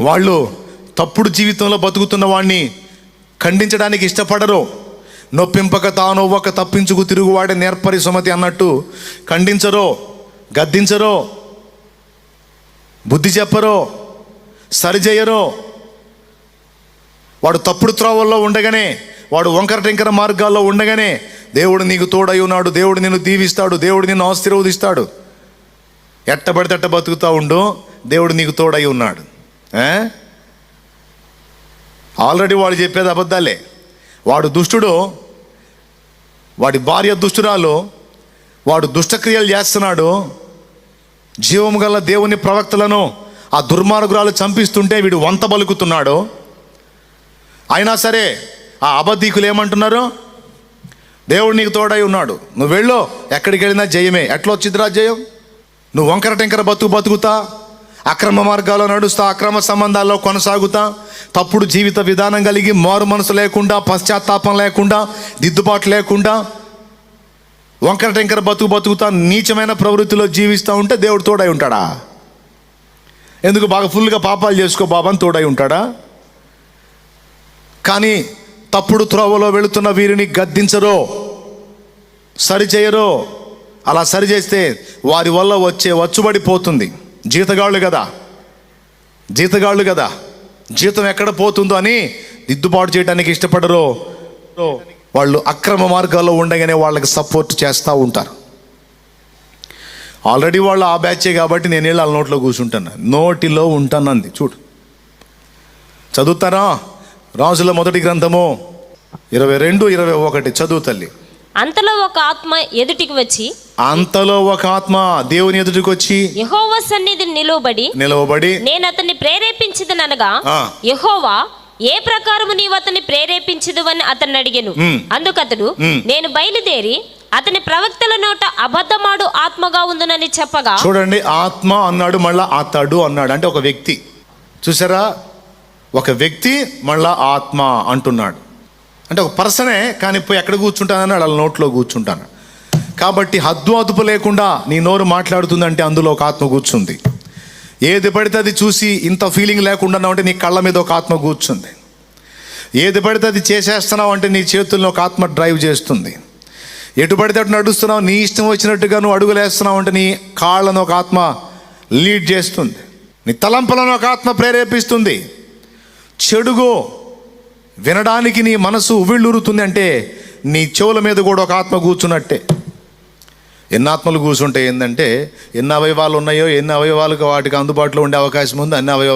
వాళ్ళు తప్పుడు జీవితంలో బతుకుతున్న వాడిని ఖండించడానికి ఇష్టపడరు. నొప్పింపక తానొవ్వక తప్పించుకు తిరుగువాడే నేర్పరి సుమతి అన్నట్టు ఖండించరో గద్దించరో బుద్ధి చెప్పరో సరిచేయరో వాడు తప్పుడు త్రోవల్లో ఉండగానే వాడు వంకర టెంకర మార్గాల్లో ఉండగానే దేవుడు నీకు తోడై ఉన్నాడు దేవుడు నిన్ను దీవిస్తాడు దేవుడు నిన్ను ఆశీర్వదిస్తాడు. ఎట్టబడితే ఎట్ట బతుకుతా ఉండు దేవుడు నీకు తోడై ఉన్నాడు. ఆల్రెడీ వాడు చెప్పేది అబద్ధాలే. వాడు దుష్టుడు వాడి భార్య దుష్టురాలు వాడు దుష్టక్రియలు చేస్తున్నాడు. జీవము గల దేవుని ప్రవక్తలను ఆ దుర్మార్గురాలు చంపిస్తుంటే వీడు వంత బలుకుతున్నాడు. అయినా సరే ఆ అబద్ధీకులు ఏమంటున్నారు? దేవుడు నీకు తోడై ఉన్నాడు. నువ్వు వెళ్ళు ఎక్కడికి వెళ్ళినా జయమే. ఎట్లా వచ్చిందిరా జయం? నువ్వు వంకర టెంకర బతుకు బతుకుతా? అక్రమ మార్గాల్లో నడుస్తా అక్రమ సంబంధాల్లో కొనసాగుతా తప్పుడు జీవిత విధానం కలిగి మారు మనసు లేకుండా పశ్చాత్తాపం లేకుండా దిద్దుబాటు లేకుండా వంకర టెంకర బతుకు బతుకుతా నీచమైన ప్రవృత్తిలో జీవిస్తూ ఉంటే దేవుడు తోడై ఉంటాడా? ఎందుకు బాగా ఫుల్గా పాపాలు చేసుకో బాబాని తోడై ఉంటాడా? కానీ తప్పుడు త్రోవలో వెళుతున్న వీరిని గద్దించరో సరిచేయరో అలా సరి చేస్తే వారి వల్ల వచ్చే వచ్చుబడి పోతుంది జీతగాళ్ళు కదా. జీతగాళ్ళు కదా. జీతం ఎక్కడ పోతుందో అని దిద్దుబాటు చేయడానికి ఇష్టపడరు వాళ్ళు అక్రమ మార్గాల్లో ఉండగానే వాళ్ళకి సపోర్ట్ చేస్తూ ఉంటారు. ఆల్రెడీ వాళ్ళు ఆ బ్యాచే కాబట్టి నేను వెళ్ళి వాళ్ళ నోట్లో కూర్చుంటాను. నోటిలో ఉంటానంది. చూడు. చదువుతారా? రాజుల మొదటి గ్రంథము ఇరవై రెండు ఇరవై ఒకటి. చదువు తల్లి. అంతలో ఒక ఆత్మ ఎదుటికి వచ్చి అంతలో ఒక ఆత్మ దేవుని ఎదుటికి వచ్చి యహోవ సన్నిధిని నిలువబడి నిలవబడి నేను అతన్ని ప్రేరేపించదనగా. యహోవా ఏ ప్రకారము నీవు అతన్ని ప్రేరేపించదు అని అతన్ని అడిగాను. అందుకతడు. నేను బయలుదేరి అతని ప్రవక్తల నోట అబద్ధమాడు ఆత్మగా ఉందునని చెప్పగా చూడండి ఆత్మ అన్నాడు మళ్ళా అతడు అన్నాడు అంటే ఒక వ్యక్తి చూసారా ఒక వ్యక్తి మళ్ళా ఆత్మ అంటున్నాడు అంటే ఒక పర్సనే కానీ పోయి ఎక్కడ కూర్చుంటానని వాళ్ళ నోట్లో కూర్చుంటాను. కాబట్టి హద్దు అదుపు లేకుండా నీ నోరు మాట్లాడుతుందంటే అందులో ఒక ఆత్మ కూర్చుంది. ఏది పడితే అది చూసి ఇంత ఫీలింగ్ లేకుండా ఉంటే నీ కళ్ళ మీద ఒక ఆత్మ కూర్చుంది. ఏది పడితే అది చేసేస్తున్నావు అంటే నీ చేతుల్లో ఒక ఆత్మ డ్రైవ్ చేస్తుంది. ఎటు పడితే అటు నడుస్తున్నావు నీ ఇష్టం వచ్చినట్టుగా నువ్వు అడుగులేస్తున్నావు అంటే నీ కాళ్ళను ఒక ఆత్మ లీడ్ చేస్తుంది. నీ తలంపులను ఒక ఆత్మ ప్రేరేపిస్తుంది. చెడుగో వినడానికి నీ మనసు ఉవ్విళ్ళూరుతుంది అంటే నీ చెవుల మీద కూడా ఒక ఆత్మ కూర్చున్నట్టే. ఎన్ని ఆత్మలు కూర్చుంటే ఏంటంటే ఎన్ని అవయవాలు ఉన్నాయో ఎన్ని అవయవాలకు వాటికి అందుబాటులో ఉండే అవకాశం ఉంది అన్ని అవయవాలు